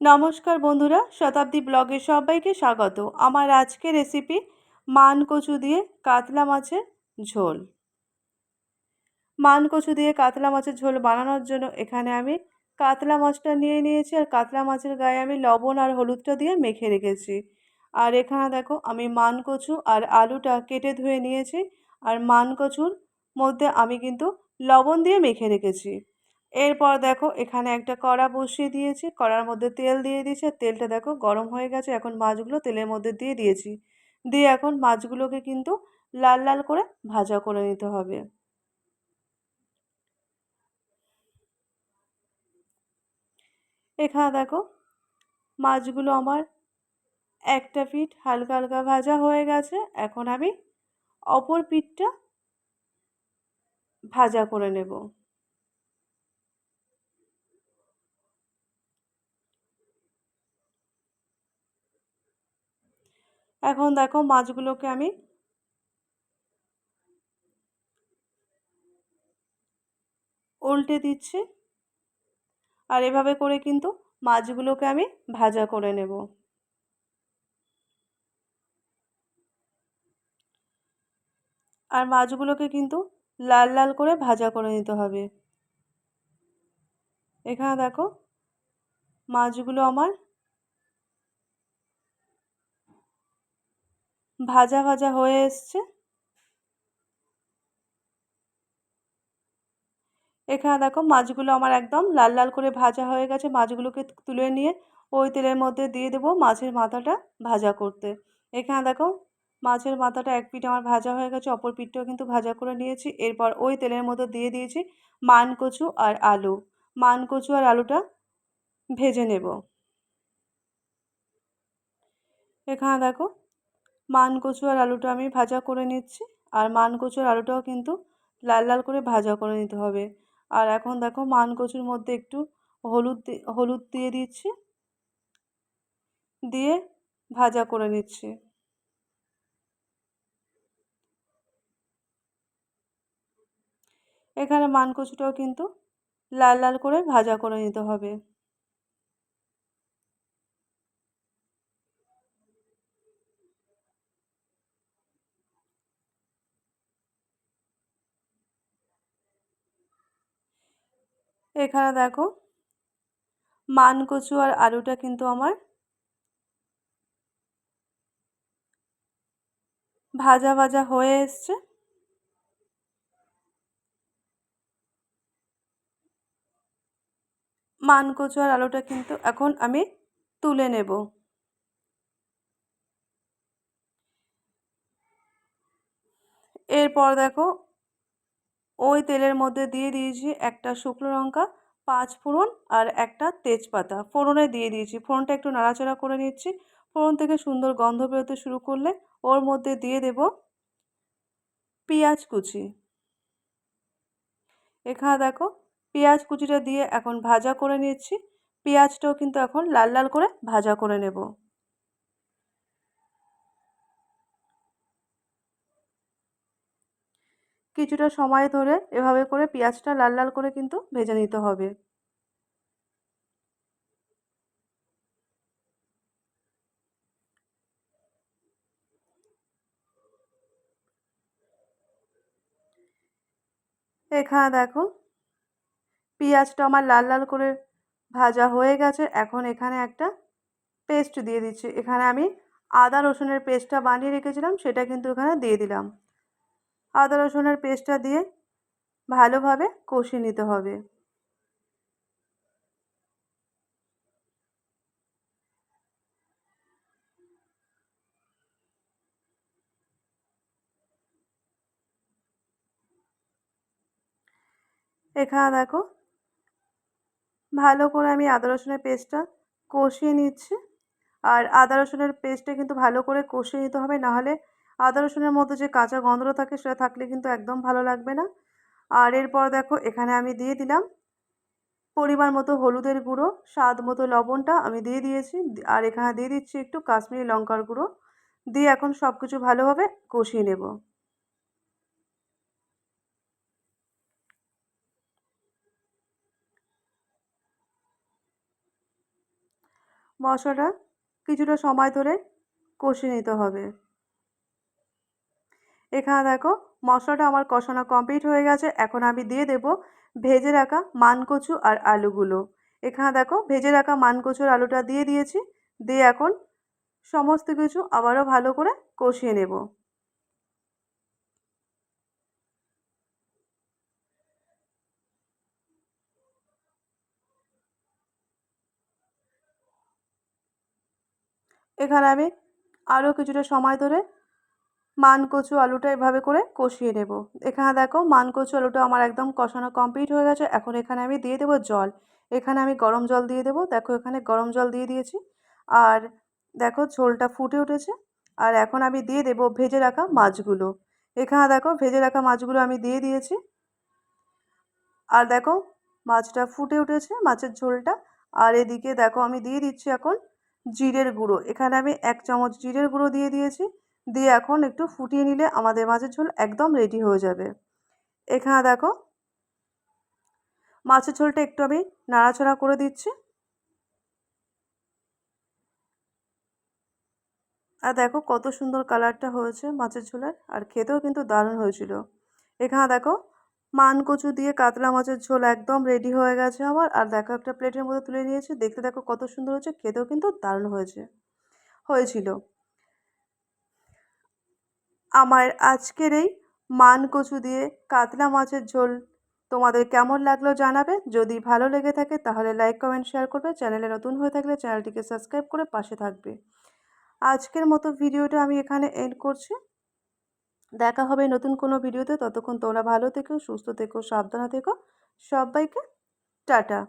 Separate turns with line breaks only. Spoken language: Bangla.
নমস্কার বন্ধুরা, শতাব্দী ব্লগে সবাইকে স্বাগত। আমার আজকে রেসিপি মান কচু দিয়ে কাতলা মাছের ঝোল। মান কচু দিয়ে কাতলা মাছের ঝোল বানানোর জন্য এখানে আমি কাতলা মাছটা নিয়ে নিয়েছি আর কাতলা মাছের গায়ে আমি লবণ আর হলুদটা দিয়ে মেখে রেখেছি। আর এখানে দেখো, আমি মান কচু আর আলুটা কেটে ধুয়ে নিয়েছি। আর মান কচুর মধ্যে আমি কিন্তু লবণ দিয়ে মেখে রেখেছি। এরপর দেখো এখানে একটা কড়া বসিয়ে দিয়েছি, কড়ার মধ্যে তেল দিয়ে দিয়েছি, তেলটা দেখো গরম হয়ে গেছে, এখন মাছগুলো তেলের মধ্যে দিয়ে দিয়েছি। দিয়ে এখন মাছগুলোকে কিন্তু লাল লাল করে ভাজা করে নিতে হবে। এখানে দেখো মাছগুলো আমার একটা পিঠ হালকা হালকা ভাজা হয়ে গেছে, এখন আমি অপর পিঠটা ভাজা করে নেব। এখন দেখো মাছগুলোকে আমি উল্টে দিচ্ছি। আর এভাবে করে কিন্তু মাছগুলোকে আমি ভাজা করে নেব। আর মাছগুলোকে কিন্তু লাল লাল করে ভাজা করে নিতে হবে। এখানে দেখো মাছগুলো আমার ভাজা ভাজা হয়ে এসছে। এখানে দেখো মাছগুলো আমার একদম লাল লাল করে ভাজা হয়ে গেছে। মাছগুলোকে তুলে নিয়ে ওই তেলের মধ্যে দিয়ে দেবো মাছের মাথাটা ভাজা করতে। এখানে দেখো মাছের মাথাটা এক পিঠ আমার ভাজা হয়ে গেছে, অপর পিঠটাও কিন্তু ভাজা করে নিয়েছি। এরপর ওই তেলের মধ্যে দিয়ে দিয়েছি মান কচু আর আলু। মান কচু আর আলুটা ভেজে নেব। এখানে দেখো মান কচু আর আলুটা আমি ভাজা করে নিচ্ছি। আর মান কচু আর আলুটাও কিন্তু লাল লাল করে ভাজা করে নিতে হবে। আর এখন দেখো মান কচুর মধ্যে একটু হলুদ হলুদ দিয়ে দিচ্ছি। দিয়ে ভাজা করে নিচ্ছি। এখানে মান কচুটাও কিন্তু লাল লাল করে ভাজা করে নিতে হবে। এখানে দেখো। মান কচু আর আলুটা কিন্তু আমার ভাজা ভাজা হয়ে এসছে। মান কচু আর আলুটা কিন্তু এখন আমি তুলে নেব। এরপর দেখো ওই তেলের মধ্যে দিয়ে দিয়েছি একটা শুকনো লঙ্কা, পাঁচ ফোড়ন আর একটা তেজপাতা। ফোড়নে দিয়ে দিয়েছি। ফোড়নটা একটু নাড়াচাড়া করে নিচ্ছি। ফোড়ন থেকে সুন্দর গন্ধ বেরোতে শুরু করলে ওর মধ্যে দিয়ে দেব পেঁয়াজ কুচি। এখানে দেখো, পেঁয়াজ কুচিটা দিয়ে এখন ভাজা করে নিচ্ছি। পেঁয়াজটাও কিন্তু এখন লাল লাল করে ভাজা করে নেব। কিছুটা সময় ধরে এভাবে করে পেঁয়াজটা লাল লাল করে কিন্তু ভেজে নিতে হবে। এখানে দেখো, পেঁয়াজটা আমার লাল লাল করে ভাজা হয়ে গেছে। এখন এখানে একটা পেস্ট দিয়ে দিচ্ছি। এখানে আমি আদা রসুনের পেস্টটা বানিয়ে রেখেছিলাম, সেটা কিন্তু এখানে দিয়ে দিলাম। আদা, রসুনের পেস্টটা দিয়ে ভালোভাবে কষিয়ে নিতে হবে। এখানে দেখো, ভালো করে আমি আদা, রসুনের পেস্টটা কষিয়ে নিচ্ছি। আর আদা, রসুনের পেস্টটা কিন্তু ভালো করে কষিয়ে নিতে হবে, নাহলে আদা, রসুনের মধ্যে যে কাঁচা গন্ধটা থাকে সেটা থাকলে কিন্তু একদম ভালো লাগবে না। আর এরপর দেখো, এখানে আমি দিয়ে দিলাম পরিমাণ মতো হলুদের গুঁড়ো, স্বাদ মতো লবণটা আমি দিয়ে দিয়েছি। আর এখানে দিয়ে দিচ্ছি একটু কাশ্মীরি লঙ্কার গুঁড়ো। দিয়ে এখন সব কিছু ভালোভাবে কষিয়ে নেব। মশলাটা কিছুটা সময় ধরে কষিয়ে নিতে হবে। এখানে দেখো, মশলাটা আমার কষানো কমপ্লিট হয়ে গেছে। এখন আমি দিয়ে দেব ভেজে রাখা মানকচু আর আলুগুলো। এখানে দেখো, ভেজে রাখা মানকচুর আলুটা দিয়ে দিয়েছি। দিয়ে এখন সমস্ত কিছু আবারও ভালো করে কষিয়ে নেব। এখানে আমি আরও কিছুটা সময় ধরে মান কচু আলুটা এভাবে করে কষিয়ে নেব। এখানে দেখো মান কচু আলুটা আমার একদম কষানো কমপ্লিট হয়ে গেছে। এখন এখানে আমি দিয়ে দেবো জল। এখানে আমি গরম জল দিয়ে দেবো। দেখো এখানে গরম জল দিয়ে দিয়েছি। আর দেখো ঝোলটা ফুটে উঠেছে। আর এখন আমি দিয়ে দেবো ভেজে রাখা মাছগুলো। এখানে দেখো ভেজে রাখা মাছগুলো আমি দিয়ে দিয়েছি। আর দেখো মাছটা ফুটে উঠেছে, মাছের ঝোলটা। আর এদিকে দেখো আমি দিয়ে দিচ্ছি এখন জিরের গুঁড়ো। এখানে আমি এক চামচ জিরের গুঁড়ো দিয়ে দিয়েছি। দিয়ে এখন একটু ফুটিয়ে নিলে আমাদের মাছের ঝোল একদম রেডি হয়ে যাবে। এখানে দেখো, মাছের ঝোলটা একটু আমি নাড়াচাড়া করে দিচ্ছি। আর দেখো কত সুন্দর কালারটা হয়েছে মাছের ঝোলের, আর খেতেও কিন্তু দারুণ হয়েছিল। এখানে দেখো মান কচু দিয়ে কাতলা মাছের ঝোল একদম রেডি হয়ে গেছে আমার। আর দেখো একটা প্লেটের মধ্যে তুলে নিয়েছি, দেখতে দেখো কত সুন্দর হয়েছে, খেতেও কিন্তু দারুণ হয়েছে, হয়েছিল। আমার আজকের এই মান কচু দিয়ে কাতলা মাছের ঝোল তোমাদের কেমন লাগল জানাবে? যদি ভালো লেগে থাকে তাহলে লাইক কমেন্ট শেয়ার করবে। চ্যানেলে নতুন হয়ে থাকলে চ্যানেলটিকে সাবস্ক্রাইব করে পাশে থাকবে। আজকের মতো ভিডিওটা আমি এখানে এন্ড করছি। দেখা হবে নতুন কোনো ভিডিওতে। ততক্ষণ তোমরা ভালো থেকো, সুস্থ থেকো, সাবধানে থেকো। সবাইকে টাটা।